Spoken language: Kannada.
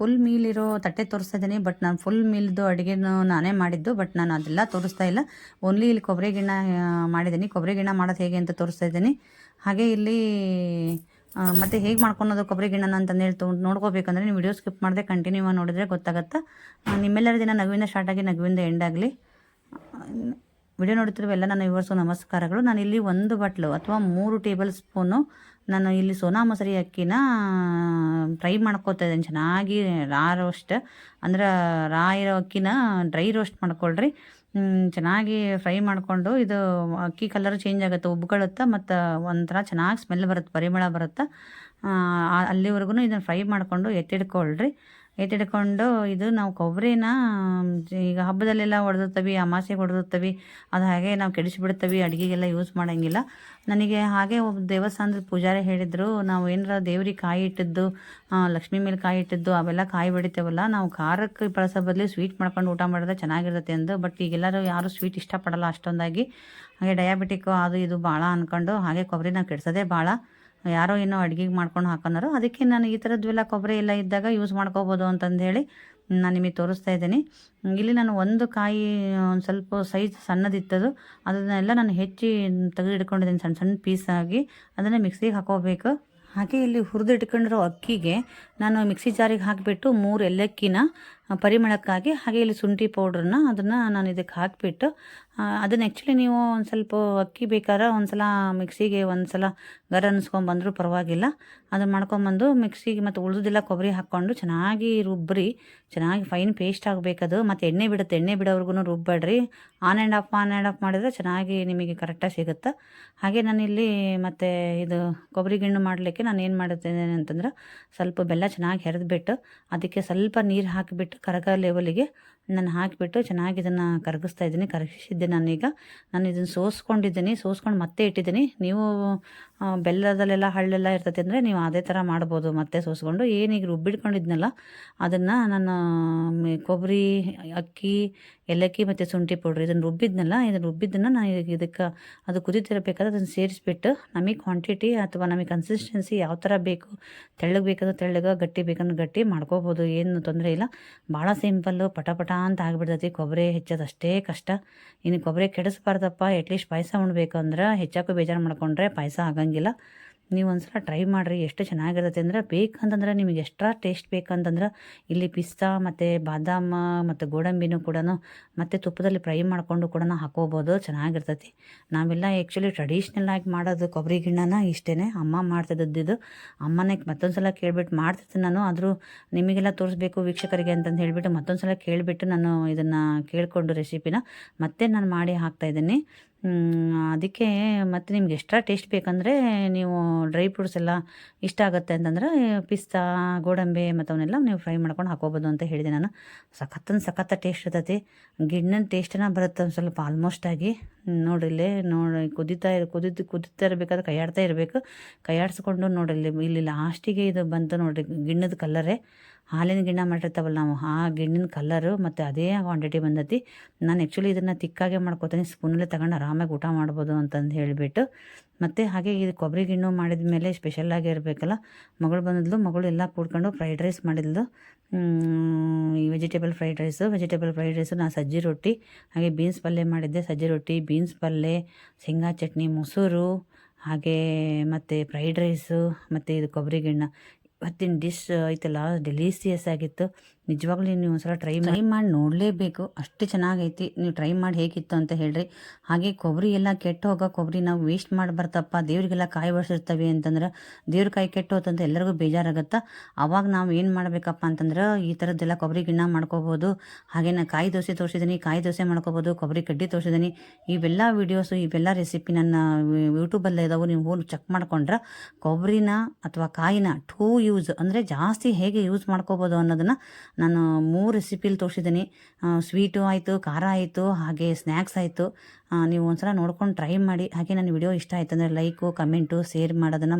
ಫುಲ್ ಮೀಲ್ ಇರೋ ತಟ್ಟೆ ತೋರಿಸ್ತಾ ಇದ್ದೀನಿ ಬಟ್ ನಾನು ಫುಲ್ ಮೀಲ್ದು ಅಡುಗೆನೂ ನಾನೇ ಮಾಡಿದ್ದು ಬಟ್ ನಾನು ಅದೆಲ್ಲ ತೋರಿಸ್ತಾ ಇಲ್ಲ. ಓನ್ಲಿ ಇಲ್ಲಿ ಕೊಬ್ಬರಿ ಗಿಣ್ಣ ಮಾಡಿದ್ದೀನಿ. ಕೊಬ್ಬರಿ ಗಿಣ್ಣ ಮಾಡೋದು ಹೇಗೆ ಅಂತ ತೋರಿಸ್ತಾ ಇದ್ದೀನಿ ಹಾಗೆ ಇಲ್ಲಿ ಮತ್ತು ಹೇಗೆ ಮಾಡ್ಕೊಳೋದು ಕೊಬ್ಬರಿ ಗಿಣ್ಣನ ಅಂತಂದು ಹೇಳಿ ನೋಡ್ಕೋಬೇಕಂದ್ರೆ ನೀವು ವಿಡಿಯೋ ಸ್ಕಿಪ್ ಮಾಡದೆ ಕಂಟಿನ್ಯೂ ಆಗಿ ನೋಡಿದ್ರೆ ಗೊತ್ತಾಗತ್ತಾ. ನಿಮ್ಮೆಲ್ಲರ ದಿನ ನಗುವಿಂದ ಸ್ಟಾರ್ಟಾಗಿ ನಗುವಿಂದ ಎಂಡಾಗಲಿ ವಿಡಿಯೋ ನೋಡುತ್ತಿರುವ ಎಲ್ಲ ನನ್ನ ವಿವರ್ಸು ನಮಸ್ಕಾರಗಳು. ನಾನು ಇಲ್ಲಿ ಒಂದು ಬಟ್ಲು ಅಥವಾ ಮೂರು ಟೇಬಲ್ ಸ್ಪೂನು ನಾನು ಇಲ್ಲಿ ಸೋನಾ ಮೊಸರಿ ಅಕ್ಕಿನ ಫ್ರೈ ಮಾಡ್ಕೋತಾ ಇದ್ದೀನಿ. ಚೆನ್ನಾಗಿ ರಾ ರೋಸ್ಟ್ ಅಂದ್ರೆ ರಾ ಇರೋ ಅಕ್ಕಿನ ಡ್ರೈ ರೋಸ್ಟ್ ಮಾಡ್ಕೊಳ್ರಿ. ಚೆನ್ನಾಗಿ ಫ್ರೈ ಮಾಡಿಕೊಂಡು ಇದು ಅಕ್ಕಿ ಕಲರ್ ಚೇಂಜ್ ಆಗುತ್ತೆ, ಉಬ್ಕೊಳ್ಳುತ್ತೆ, ಮತ್ತು ಒಂಥರ ಚೆನ್ನಾಗಿ ಸ್ಮೆಲ್ ಬರುತ್ತೆ, ಪರಿಮಳ ಬರುತ್ತೆ. ಅಲ್ಲಿವರೆಗೂ ಇದನ್ನು ಫ್ರೈ ಮಾಡಿಕೊಂಡು ಎತ್ತಿಡ್ಕೊಳ್ರಿ ಎತ್ತಿಡ್ಕೊಂಡು ಇದು ನಾವು ಕೊಬ್ಬರಿನ, ಈಗ ಹಬ್ಬದಲ್ಲೆಲ್ಲ ಹೊಡೆದಿರ್ತವಿ ಅಮಾಸೆಗೆ ಹೊಡೆದಿರ್ತವಿ ಅದು ಹಾಗೆ ನಾವು ಕೆಡಿಸಿಬಿಡ್ತೀವಿ, ಅಡುಗೆಗೆಲ್ಲ ಯೂಸ್ ಮಾಡೋಂಗಿಲ್ಲ. ನನಗೆ ಹಾಗೆ ಒಬ್ಬ ದೇವಸ್ಥಾನದ ಪೂಜಾರಿ ಹೇಳಿದರು, ನಾವು ಏನಾರ ದೇವ್ರಿಗೆ ಕಾಯಿ ಇಟ್ಟಿದ್ದು ಲಕ್ಷ್ಮಿ ಮೇಲೆ ಕಾಯಿ ಇಟ್ಟಿದ್ದು, ಅವೆಲ್ಲ ಕಾಯಿ ಬಡಿತೇವಲ್ಲ, ನಾವು ಖಾರಕ್ಕೆ ಬಳಸೋ ಬದಲು ಸ್ವೀಟ್ ಮಾಡ್ಕೊಂಡು ಊಟ ಮಾಡಿದ್ರೆ ಚೆನ್ನಾಗಿರುತ್ತೆ ಅಂದು ಬಟ್ ಈಗೆಲ್ಲರೂ ಯಾರು ಸ್ವೀಟ್ ಇಷ್ಟಪಡಲ್ಲ ಅಷ್ಟೊಂದಾಗಿ. ಹಾಗೆ ಡಯಾಬಿಟಿಕ್ಕು ಅದು ಇದು ಭಾಳ ಅಂದ್ಕೊಂಡು ಹಾಗೆ ಕೊಬ್ಬರಿನ ಕೆಡ್ಸೋದೇ ಭಾಳ ಯಾರೋ ಏನೋ ಅಡುಗೆಗೆ ಮಾಡ್ಕೊಂಡು ಹಾಕೊಂಡಾರು ಅದಕ್ಕೆ ನಾನು ಈ ಥರದ್ವೆಲ್ಲ ಕೊಬ್ಬರಿ ಎಲ್ಲ ಇದ್ದಾಗ ಯೂಸ್ ಮಾಡ್ಕೋಬೋದು ಅಂತಂದು ಹೇಳಿ ನಾನು ನಿಮಗೆ ತೋರಿಸ್ತಾ ಇದ್ದೀನಿ. ಇಲ್ಲಿ ನಾನು ಒಂದು ಕಾಯಿ ಒಂದು ಸ್ವಲ್ಪ ಸೈಜ್ ಸಣ್ಣದಿತ್ತದು. ಅದನ್ನೆಲ್ಲ ನಾನು ಹೆಚ್ಚಿ ತೆಗೆದಿಟ್ಕೊಂಡಿದ್ದೀನಿ ಸಣ್ಣ ಸಣ್ಣ ಪೀಸ್ ಆಗಿ. ಅದನ್ನು ಮಿಕ್ಸಿಗೆ ಹಾಕೋಬೇಕು. ಹಾಗೆ ಇಲ್ಲಿ ಹುರಿದಿಟ್ಕೊಂಡಿರೋ ಅಕ್ಕಿಗೆ ನಾನು ಮಿಕ್ಸಿ ಜಾರಿಗೆ ಹಾಕಿಬಿಟ್ಟು ಮೂರು ಏಲಕ್ಕಿನ ಆ, ಪರಿಮಳಕ್ಕಾಗಿ ಹಾಗೆ ಇಲ್ಲಿ ಶುಂಠಿ ಪೌಡ್ರನ್ನ ಅದನ್ನು ನಾನು ಇದಕ್ಕೆ ಹಾಕಿಬಿಟ್ಟು ಅದನ್ನು ಆ್ಯಕ್ಚುಲಿ ನೀವು ಒಂದು ಸ್ವಲ್ಪ ಅಕ್ಕಿ ಬೇಕಾದ್ರೆ ಒಂದು ಸಲ ಮಿಕ್ಸಿಗೆ ಒಂದು ಸಲ ಗರ ಅನ್ನಿಸ್ಕೊಂಬಂದರೂ ಪರವಾಗಿಲ್ಲ. ಅದನ್ನು ಮಾಡ್ಕೊಂಬಂದು ಮಿಕ್ಸಿಗೆ ಮತ್ತು ಉಳಿದೆಲ್ಲ ಕೊಬ್ಬರಿ ಹಾಕ್ಕೊಂಡು ಚೆನ್ನಾಗಿ ರುಬ್ಬ್ರಿ, ಚೆನ್ನಾಗಿ ಫೈನ್ ಪೇಸ್ಟ್ ಆಗಬೇಕದು ಮತ್ತು ಎಣ್ಣೆ ಬಿಡುತ್ತೆ, ಎಣ್ಣೆ ಬಿಡೋವ್ರಿಗೂ ರುಬ್ಬೇಡ್ರಿ on and off on and off ಮಾಡಿದರೆ ಚೆನ್ನಾಗಿ ನಿಮಗೆ ಕರೆಕ್ಟಾಗಿ ಸಿಗುತ್ತೆ. ಹಾಗೆ ನಾನಿಲ್ಲಿ ಮತ್ತು ಇದು ಕೊಬ್ಬರಿ ಗಿಣ್ಣು ಮಾಡಲಿಕ್ಕೆ ನಾನು ಏನು ಮಾಡುತ್ತೇನೆ ಅಂತಂದ್ರೆ ಸ್ವಲ್ಪ ಬೆಲ್ಲ ಚೆನ್ನಾಗಿ ಹೆರೆದ್ಬಿಟ್ಟು, ಅದಕ್ಕೆ ಸ್ವಲ್ಪ ನೀರು ಹಾಕಿಬಿಟ್ಟು ಕರಗ ಲೆವೆಲಿಗೆ ನಾನು ಹಾಕಿಬಿಟ್ಟು ಚೆನ್ನಾಗಿ ಇದನ್ನು ಕರಗಿಸ್ತಾ ಇದ್ದೀನಿ ಕರಗಿಸಿದ್ದೆ ನಾನೀಗ ನಾನು ಇದನ್ನು ಸೋಸ್ಕೊಂಡಿದ್ದೀನಿ, ಸೋಸ್ಕೊಂಡು ಮತ್ತೆ ಇಟ್ಟಿದ್ದೀನಿ. ನೀವು ಬೆಲ್ಲದಲ್ಲೆಲ್ಲ ಹಳ್ಳೆಲ್ಲ ಇರ್ತೈತೆ ಅಂದರೆ ನೀವು ಅದೇ ಥರ ಮಾಡ್ಬೋದು, ಮತ್ತೆ ಸೋಸ್ಕೊಂಡು. ಏನೀಗ ರುಬ್ಬಿಟ್ಕೊಂಡಿದ್ನಲ್ಲ, ಅದನ್ನು ನಾನು ಕೊಬ್ಬರಿ ಅಕ್ಕಿ ಏಲಕ್ಕಿ ಮತ್ತು ಶುಂಠಿ ಪೌಡ್ರ್ ಇದನ್ನು ರುಬ್ಬಿದ್ನಲ್ಲ, ಇದನ್ನು ರುಬ್ಬಿದ್ದನ್ನು ನಾನು ಇದಕ್ಕೆ ಅದು ಕುದಿತಿರಬೇಕಾದ್ರೆ ಅದನ್ನು ಸೇರಿಸ್ಬಿಟ್ಟು ನಮಗೆ ಕ್ವಾಂಟಿಟಿ ಅಥವಾ ನಮಗೆ ಕನ್ಸಿಸ್ಟೆನ್ಸಿ ಯಾವ ಥರ ಬೇಕು, ತೆಳ್ಳಗೆ ಬೇಕಂದ್ರೆ ತೆಳ್ಳಗೆ, ಗಟ್ಟಿ ಬೇಕಂದ್ರೆ ಗಟ್ಟಿ ಮಾಡ್ಕೋಬೋದು, ಏನು ತೊಂದರೆ ಇಲ್ಲ. ಭಾಳ ಸಿಂಪಲ್ಲು, ಪಟಪಟ ಪಟ ಅಂತ ಆಗಿಬಿಡ್ತೈತಿ. ಕೊಬ್ಬರಿ ಹೆಚ್ಚೋದು ಅಷ್ಟೇ ಕಷ್ಟ. ಇನ್ನು ಕೊಬ್ಬರಿ ಕೆಡಿಸ್ಬಾರ್ದಪ್ಪ. ಅಟ್ಲೀಸ್ಟ್ ಪಾಯಸ ಉಣ್ಬೇಕು ಅಂದ್ರೆ ಹೆಚ್ಚಾಕು ಬೇಜಾರು ಮಾಡ್ಕೊಂಡ್ರೆ ಪಾಯಸ ಆಗಂಗಿಲ್ಲ. ನೀವು ಒಂದ್ಸಲ ಟ್ರೈ ಮಾಡಿರಿ, ಎಷ್ಟು ಚೆನ್ನಾಗಿರುತ್ತೆ ಅಂದ್ರೆ ಬೇಕಂತಂದ್ರೆ ನಿಮಗೆ ಎಕ್ಸ್ಟ್ರಾ ಟೇಸ್ಟ್ ಬೇಕಂತಂದ್ರೆ ಇಲ್ಲಿ ಪಿಸ್ತಾ ಮತ್ತು ಬಾದಾಮ ಮತ್ತು ಗೋಡಂಬಿನೂ ಕೂಡ ಮತ್ತು ತುಪ್ಪದಲ್ಲಿ ಫ್ರೈ ಮಾಡಿಕೊಂಡು ಕೂಡ ಹಾಕೋಬೋದು ಚೆನ್ನಾಗಿರ್ತೈತಿ. ನಾವೆಲ್ಲ ಆ್ಯಕ್ಚುಲಿ ಟ್ರೆಡಿಷ್ನಲ್ ಆಗಿ ಮಾಡೋದು ಕೊಬ್ಬರಿ ಗಿಣ್ಣನ ಇಷ್ಟೇ ಅಮ್ಮ ಮಾಡ್ತಿದ್ದು ಅಮ್ಮನೇ ಮತ್ತೊಂದು ಸಲ ಕೇಳಿಬಿಟ್ಟು ಮಾಡ್ತಿದ್ದೆ ನಾನು, ಆದರೂ ನಿಮಗೆಲ್ಲ ತೋರಿಸ್ಬೇಕು ವೀಕ್ಷಕರಿಗೆ ಅಂತಂದು ಹೇಳಿಬಿಟ್ಟು ಮತ್ತೊಂದು ಸಲ ಕೇಳಿಬಿಟ್ಟು ನಾನು ಇದನ್ನು ಕೇಳಿಕೊಂಡು ರೆಸಿಪಿನ ಮತ್ತೆ ನಾನು ಮಾಡಿ ಹಾಕ್ತಾಯಿದ್ದೀನಿ ಅದಕ್ಕೆ ಮತ್ತು ನಿಮ್ಗೆ ಎಕ್ಸ್ಟ್ರಾ ಟೇಸ್ಟ್ ಬೇಕಂದರೆ ನೀವು ಡ್ರೈ ಫ್ರೂಟ್ಸ್ ಎಲ್ಲ ಇಷ್ಟ ಆಗುತ್ತೆ ಅಂತಂದ್ರೆ ಪಿಸ್ತಾ, ಗೋಡಂಬಿ ಮತ್ತು ಅವನ್ನೆಲ್ಲ ನೀವು ಫ್ರೈ ಮಾಡ್ಕೊಂಡು ಹಾಕೋಬೋದು ಅಂತ ಹೇಳಿದೆ ನಾನು. ಸಖತ್ತನ ಸಖತ್ತ ಟೇಸ್ಟ್ ಇರ್ತೈತಿ. ಗಿಣ್ಣನ ಟೇಸ್ಟನ್ನ ಬರುತ್ತೆ ಒಂದು ಸ್ವಲ್ಪ ಆಲ್ಮೋಸ್ಟ್ ಆಗಿ. ನೋಡ್ರಿ ನೋಡಿ, ಕುದಿತಾ ಇರ, ಕುದಿದು, ಕುದೀತಾ ಇರಬೇಕಾದ್ರೆ ಕೈಯಾಡ್ತಾ ಇರಬೇಕು. ಕೈಯಾಡಿಸ್ಕೊಂಡು ನೋಡಿಲ್ಲಿ ಇಲ್ಲಿ ಲಾಸ್ಟಿಗೆ ಇದು ಬಂತು ನೋಡಿರಿ, ಗಿಣ್ಣದ ಕಲ್ಲರೇ ಹಾಲಿನ ಗಿಣ್ಣ ಮಾಡಿರ್ತಾವಲ್ಲ ನಾವು, ಆ ಗಿಣ್ಣಿನ ಕಲ್ಲರು ಮತ್ತು ಅದೇ ಕ್ವಾಂಟಿಟಿ ಬಂದತಿ. ನಾನು ಆ್ಯಕ್ಚುಲಿ ಇದನ್ನು ತಿಕ್ಕಾಗೆ ಮಾಡ್ಕೋತೀನಿ ಸ್ಪೂನಲ್ಲಿ ತಗೊಂಡು ಆರಾಮಾಗಿ ಊಟ ಮಾಡ್ಬೋದು ಅಂತಂದು ಹೇಳಿಬಿಟ್ಟು. ಮತ್ತು ಹಾಗೆ ಇದು ಕೊಬ್ಬರಿ ಗಿಣ್ಣು ಮಾಡಿದ ಮೇಲೆ ಸ್ಪೆಷಲ್ಲಾಗಿ ಇರಬೇಕಲ್ಲ, ಮಗಳು ಬಂದಿದ್ಲು, ಮಗಳು ಎಲ್ಲ ಕೂಡ್ಕೊಂಡು ಫ್ರೈಡ್ ರೈಸ್ ಮಾಡಿದ್ಲು. ಈ vegetable fried rice vegetable fried rice ನಾನು ಸಜ್ಜಿ ರೊಟ್ಟಿ, ಹಾಗೆ ಬೀನ್ಸ್ ಪಲ್ಯ ಮಾಡಿದ್ದೆ. ಸಜ್ಜಿ ರೊಟ್ಟಿ ಬೀನ್ಸ್ ಪಲ್ಯ, ಶೇಂಗಾ ಚಟ್ನಿ, ಮೊಸರು, ಹಾಗೆ ಮತ್ತು ಫ್ರೈಡ್ ರೈಸು ಮತ್ತು ಇದು ಕೊಬ್ಬರಿ ಗಿಣ್ಣ. ಇವತ್ತಿನ ಡಿಶ್ ಐತಲ್ಲ ಡೆಲಿಸಿಯಸ್ ಆಗಿತ್ತು. ನಿಜವಾಗ್ಲೂ ನೀವು ಒಂದ್ಸಲ ಟ್ರೈ ಟ್ರೈ ಮಾಡಿ ನೋಡಲೇಬೇಕು. ಅಷ್ಟು ಚೆನ್ನಾಗೈತಿ. ನೀವು ಟ್ರೈ ಮಾಡಿ ಹೇಗಿತ್ತು ಅಂತ ಹೇಳ್ರಿ. ಹಾಗೆ ಕೊಬ್ಬರಿ ಎಲ್ಲ ಕೆಟ್ಟು ಹೋಗೋ ಕೊಬ್ಬರಿ ನಾವು ವೇಸ್ಟ್ ಮಾಡಬಾರ್ದಪ್ಪ. ದೇವರಿಗೆಲ್ಲ ಕಾಯಿ ಬಡಿಸಿರ್ತೀವಿ ಅಂತಂದ್ರೆ, ದೇವ್ರ ಕಾಯಿ ಕೆಟ್ಟು ಹೋತಂತ ಎಲ್ಲರಿಗೂ ಬೇಜಾರಾಗತ್ತೆ? ಅವಾಗ ನಾವು ಏನು ಮಾಡಬೇಕಪ್ಪ ಅಂತಂದ್ರೆ, ಈ ಥರದ್ದೆಲ್ಲ ಕೊಬ್ಬರಿ ಗಿಣ್ಣ ಮಾಡ್ಕೋಬೋದು. ಹಾಗೆ ನಾನು ಕಾಯಿ ದೋಸೆ ತೋರಿಸಿದ್ದೀನಿ ಕಾಯಿ ದೋಸೆ ಮಾಡ್ಕೋಬೋದು, ಕೊಬ್ಬರಿ ಕಡ್ಡಿ ತೋರಿಸಿದ್ದೀನಿ ಇವೆಲ್ಲ ವೀಡಿಯೋಸು ಇವೆಲ್ಲ ರೆಸಿಪಿ ನನ್ನ ಯೂಟ್ಯೂಬಲ್ಲೇ ಇದಾವೆ. ನೀವು ಚೆಕ್ ಮಾಡ್ಕೊಂಡ್ರೆ, ಕೊಬ್ಬರಿನ ಅಥವಾ ಕಾಯಿನ ಟೂ ಯೂಸ್ ಅಂದರೆ ಜಾಸ್ತಿ ಹೇಗೆ ಯೂಸ್ ಮಾಡ್ಕೋಬೋದು ಅನ್ನೋದನ್ನು ನಾನು ಮೂರು ರೆಸಿಪಿಲಿ ತೋರಿಸಿದ್ದೀನಿ. ಸ್ವೀಟು ಆಯಿತು, ಖಾರ ಆಯಿತು, ಹಾಗೆ ಸ್ನ್ಯಾಕ್ಸ್ ಆಯಿತು. ನೀವು ಒಂದ್ಸಲ ನೋಡ್ಕೊಂಡು ಟ್ರೈ ಮಾಡಿ. ಹಾಗೆ ನನ್ನ ವಿಡಿಯೋ ಇಷ್ಟ ಆಯ್ತು ಅಂದರೆ ಲೈಕು ಕಮೆಂಟು ಶೇರ್ ಮಾಡೋದನ್ನು